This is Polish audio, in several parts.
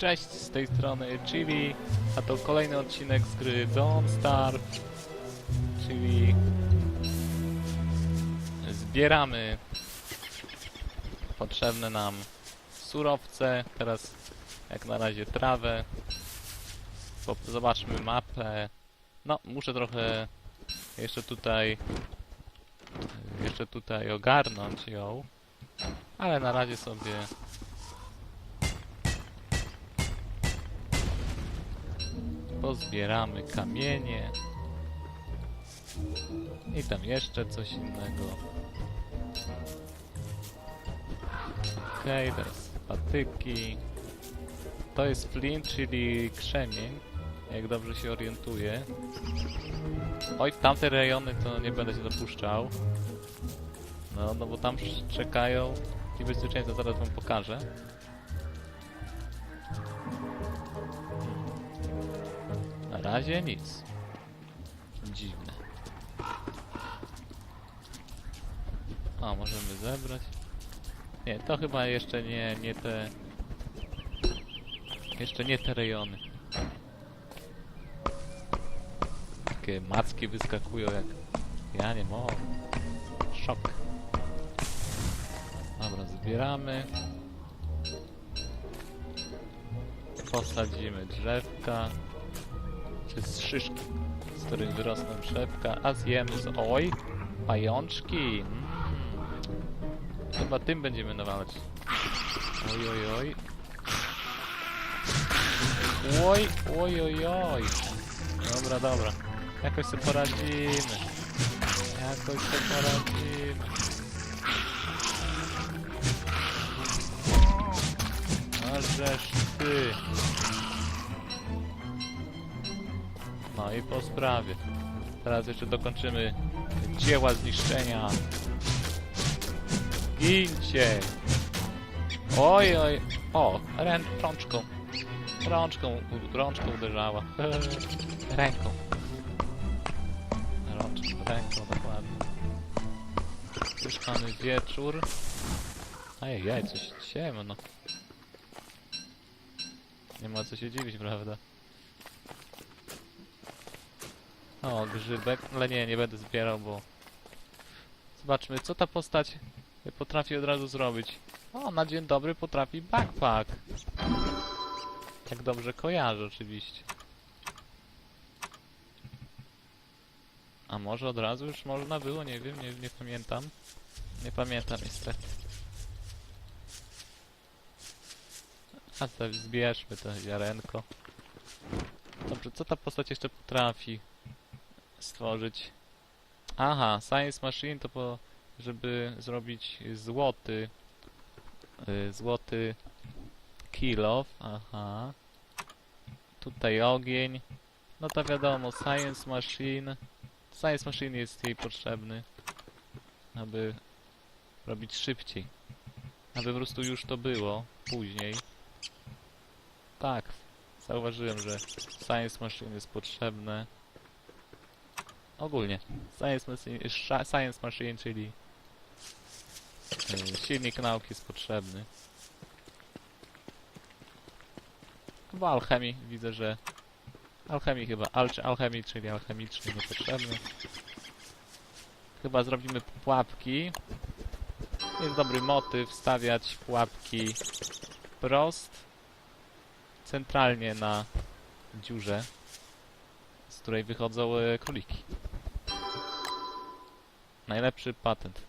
Cześć, z tej strony Chili, a to kolejny odcinek z gry Don't Starve, czyli zbieramy potrzebne nam surowce, teraz jak na razie trawę, zobaczmy mapę, no muszę trochę jeszcze tutaj jeszcze tutaj ogarnąć ją, ale na razie sobie pozbieramy kamienie i tam jeszcze coś innego. Okej, teraz patyki. To jest flint, czyli krzemień, jak dobrze się orientuję. Oj, tamte rejony to nie będę się dopuszczał. No, no bo tam czekają niebezpieczeństwa, zaraz wam pokażę. Razie nic. Dziwne. A, możemy zebrać. Nie, to chyba jeszcze nie, nie te... Jeszcze nie te rejony. Takie macki wyskakują jak... Ja nie mogę. Szok. Dobra, zbieramy. Posadzimy drzewka. Czy z szyszki, z których wyrosną drzewka. A zjemy z... Oj! Pajączki! Mm. Chyba tym będziemy nawalać. Oj, oj, oj. Oj, oj, oj, oj. Dobra, dobra. Jakoś sobie poradzimy. Jakoś sobie poradzimy. A żeż ty. No i po sprawie. Teraz jeszcze dokończymy dzieła zniszczenia. Gincie! Oj, oj. O, rę rączką. Rączką, rączką uderzała. Ręką. Rączką, ręką, dokładnie. Już mamy wieczór. Ajajaj, coś ciemno. Nie ma co się dziwić, prawda? O, grzybek. Ale nie, nie będę zbierał, bo... Zobaczmy, co ta postać potrafi od razu zrobić. O, na dzień dobry potrafi backpack. Tak dobrze kojarzę, oczywiście. A może od razu już można było? Nie wiem, nie, nie pamiętam. Nie pamiętam niestety. A to zbierzmy to ziarenko. Dobrze, co ta postać jeszcze potrafi stworzyć? Aha, Science Machine to po, żeby zrobić złoty y, złoty kilof, aha. Tutaj ogień. No to wiadomo, Science Machine. Science Machine jest jej potrzebny, aby robić szybciej. Aby po prostu już to było później. Tak, zauważyłem, że Science Machine jest potrzebne. Ogólnie, Science Machine, science machine czyli y, silnik nauki jest potrzebny. W alchemii widzę, że alchemii chyba, alczy alchemii, czyli alchemiczny niepotrzebny. Chyba zrobimy pułapki. Jest dobry motyw stawiać pułapki prost centralnie na dziurze, z której wychodzą e, króliki. Najlepszy patent.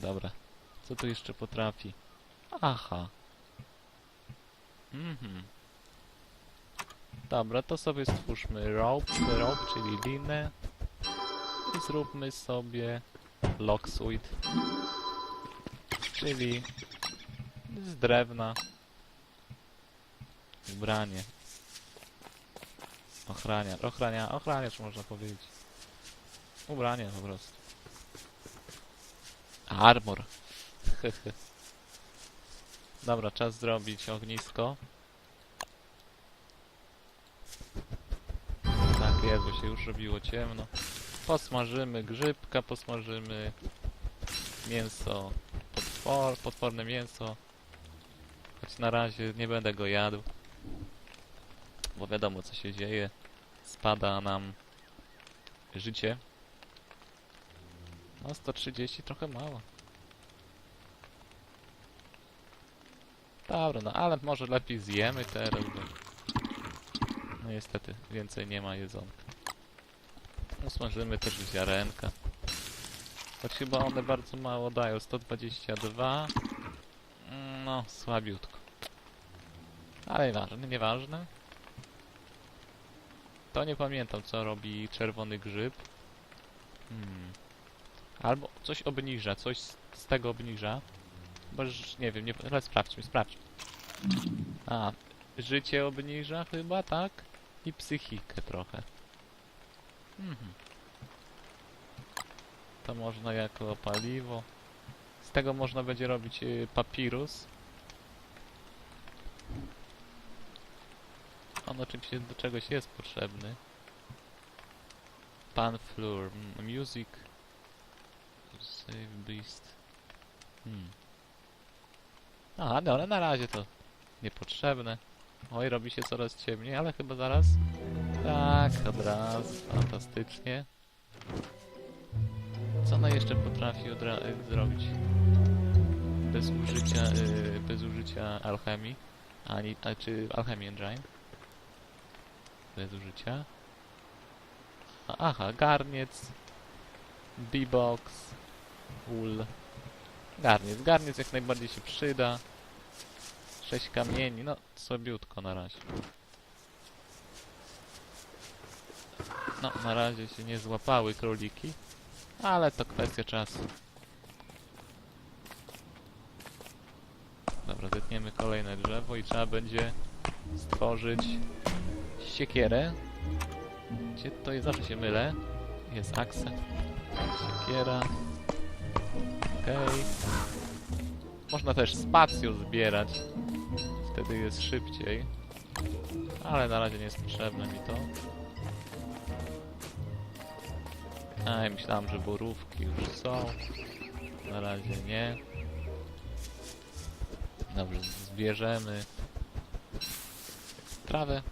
Dobra. Co tu jeszcze potrafi? Aha. Mhm. Dobra, to sobie stwórzmy rope, rope czyli linę. I zróbmy sobie locksuit. Czyli z drewna. Ubranie. Ochrania, ochrania, ochraniacz można powiedzieć. Ubranie po prostu. Armor. Dobra, czas zrobić ognisko. Tak bo się już robiło ciemno. Posmażymy grzybka, posmażymy mięso, potwor, potworne mięso. Choć na razie nie będę go jadł. Bo wiadomo co się dzieje. Spada nam życie. No 130 trochę mało. Dobra, no ale może lepiej zjemy teraz, bo... No niestety, więcej nie ma jedzonka. Usmażymy też ziarenka. Choć chyba one bardzo mało dają, 122. Mm, No, słabiutko. Ale nieważne, nieważne. To nie pamiętam, co robi czerwony grzyb. Hmm. Albo coś obniża, coś z, z tego obniża. Bo nie wiem, nie, ale sprawdźmy, sprawdźmy. A, życie obniża chyba, tak? I psychikę trochę. Mhm. To można jako paliwo. Z tego można będzie robić y, papirus. On oczywiście do czegoś jest potrzebny. Pan Fleur. mm, Music. Save Beast. Hmm. Aha, no ale na razie to niepotrzebne. Oj, robi się coraz ciemniej, ale chyba zaraz. Tak, od razu. Fantastycznie. Co ona jeszcze potrafi y, zrobić? Bez użycia, y, bez użycia alchemii. Ani, a czy alchemii engine? Bez użycia. A, aha, garniec. B-box. Wool. Garniec. Garniec jak najbardziej się przyda. Sześć kamieni. No, słabiutko na razie. No, na razie się nie złapały króliki. Ale to kwestia czasu. Dobra, zetniemy kolejne drzewo i trzeba będzie stworzyć siekierę. Gdzie to jest? Zawsze się mylę. Jest aksa. Siekiera. Okej. Można też spacją zbierać. Wtedy jest szybciej. Ale na razie nie jest potrzebne mi to. A, ja myślałem, że borówki już są. Na razie nie. Dobrze, zbierzemy trawę.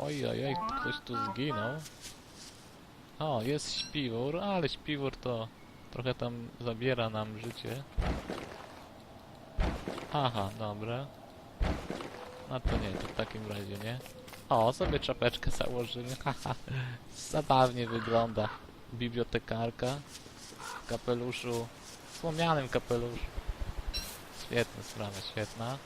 Oj, oj, oj, ktoś tu zginął. O, jest śpiwór, ale śpiwór to trochę tam zabiera nam życie. Aha, dobra. No to nie, to w takim razie nie. O, sobie czapeczkę założymy. Haha, zabawnie wygląda. Bibliotekarka w kapeluszu, słomianym kapeluszu. Świetna sprawa, świetna.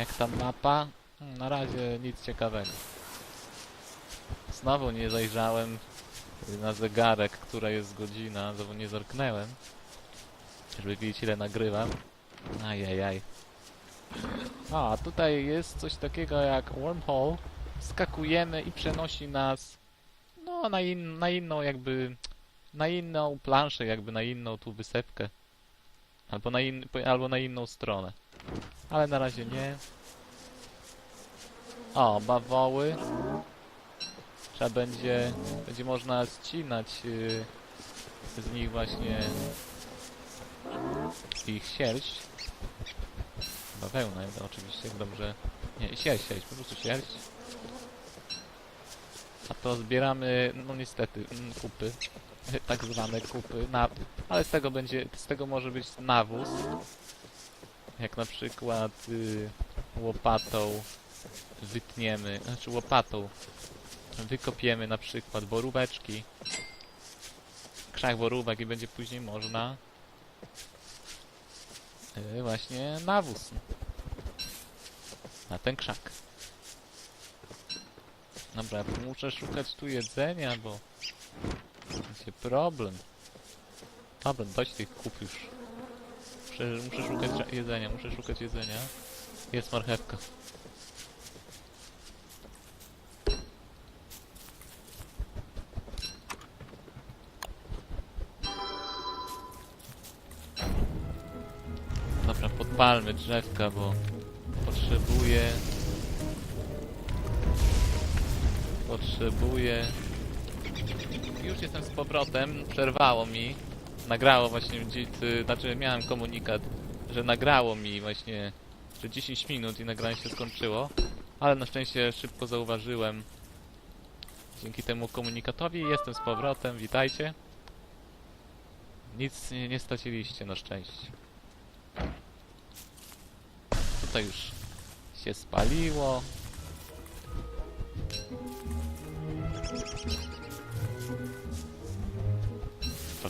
Jak tam mapa? Na razie nic ciekawego. Znowu nie zajrzałem na zegarek, która jest godzina, znowu nie zerknęłem. Żeby wiedzieć ile nagrywam. Ajajaj. A, tutaj jest coś takiego jak wormhole. Skakujemy i przenosi nas no na, in, na inną jakby na inną planszę, jakby na inną tu wysepkę. Albo na, in, albo na inną stronę. Ale na razie nie. O, bawoły. Trzeba będzie, będzie można ścinać y, z nich właśnie ich sierść. Bawełna, oczywiście, jak dobrze... Nie, sierść, sierść, po prostu sierść. A to zbieramy, no niestety, mm, kupy. Tak zwane kupy, na, ale z tego będzie, z tego może być nawóz. Jak na przykład y, łopatą wytniemy, znaczy łopatą wykopiemy na przykład boróweczki. Krzak borówek i będzie później można y, właśnie nawóz na ten krzak. Dobra, muszę szukać tu jedzenia, bo będzie problem. Dobra, dość tych kup już. Muszę, muszę szukać ża- jedzenia, muszę szukać jedzenia. Jest marchewka. Dobra, podpalmy drzewka, bo potrzebuję... Potrzebuję... Już jestem z powrotem, przerwało mi nagrało właśnie, znaczy miałem komunikat, że nagrało mi właśnie, że 10 minut i nagranie się skończyło, ale na szczęście szybko zauważyłem dzięki temu komunikatowi jestem z powrotem, witajcie. Nic nie, nie straciliście na szczęście. Tutaj już się spaliło.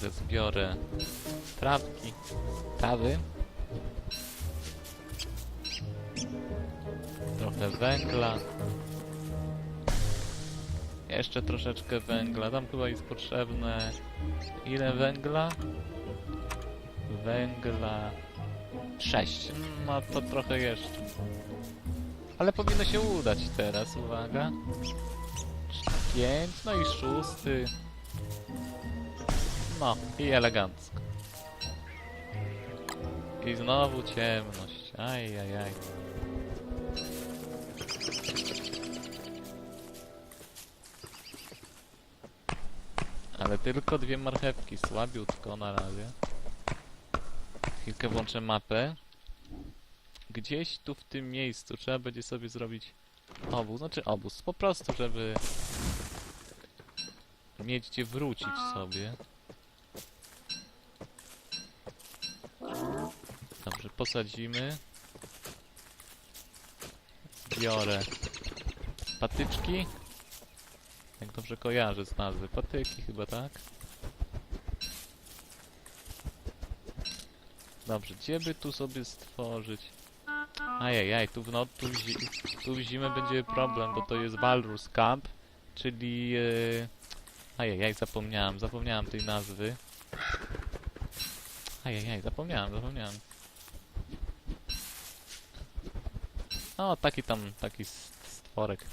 Trochę zbiorę trawki, trawy. Trochę węgla. Jeszcze troszeczkę węgla. Tam chyba jest potrzebne... Ile węgla? Węgla... 6. No to trochę jeszcze. Ale powinno się udać teraz, uwaga. 5, no i szósty. No, i elegancko. I znowu ciemność. Aj, aj, aj. Ale tylko dwie marchewki, słabiutko na razie. Chwilkę włączę mapę. Gdzieś tu w tym miejscu trzeba będzie sobie zrobić obóz, znaczy obóz, po prostu, żeby mieć gdzie wrócić sobie. Dobrze, posadzimy. Biorę patyczki. Jak dobrze kojarzę z nazwy. Patyki chyba, tak? Dobrze, gdzie by tu sobie stworzyć? Ajajaj, tu w, no, tu, w tu w zimę będzie problem, bo to jest Walrus Camp, czyli... Yy... Ajajaj, zapomniałem, zapomniałem tej nazwy. Ajajaj, zapomniałem, zapomniałem. O, taki tam, taki stworek.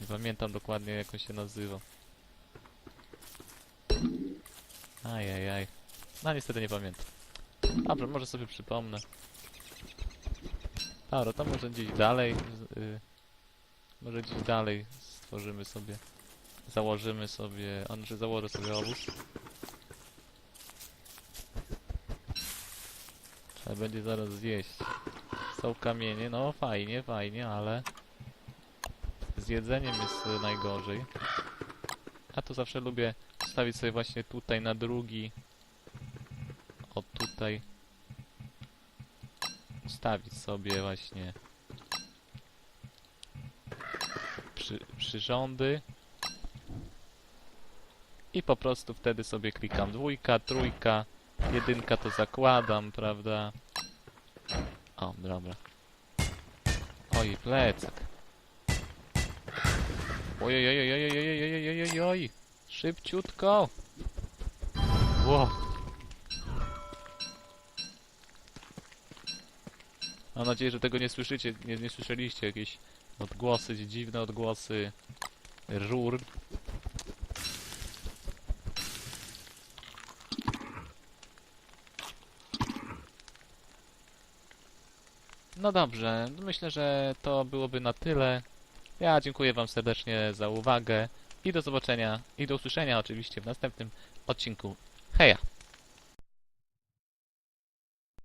Nie pamiętam dokładnie jak on się nazywa. Ajajaj. No niestety nie pamiętam. Dobrze, może sobie przypomnę. Dobra, to może gdzieś dalej. z- Y, może gdzieś dalej stworzymy sobie. Założymy sobie. Że założę sobie obóz. Trzeba będzie zaraz zjeść. Są kamienie, no fajnie, fajnie, ale z jedzeniem jest najgorzej. A to zawsze lubię stawić sobie właśnie tutaj na drugi. O tutaj. Ustawić sobie właśnie przy, przyrządy. I po prostu wtedy sobie klikam dwójka, trójka, jedynka to zakładam, prawda? O, dobra. Oj, plecak. Ojej, ojej, ojej, ojej, ojej, ojej, ojej, oj. Szybciutko. Wow. Mam nadzieję, że tego nie słyszycie, nie, nie słyszeliście jakieś odgłosy, dziwne odgłosy rur. No dobrze, myślę, że to byłoby na tyle. Ja dziękuję Wam serdecznie za uwagę i do zobaczenia i do usłyszenia oczywiście w następnym odcinku. Heja!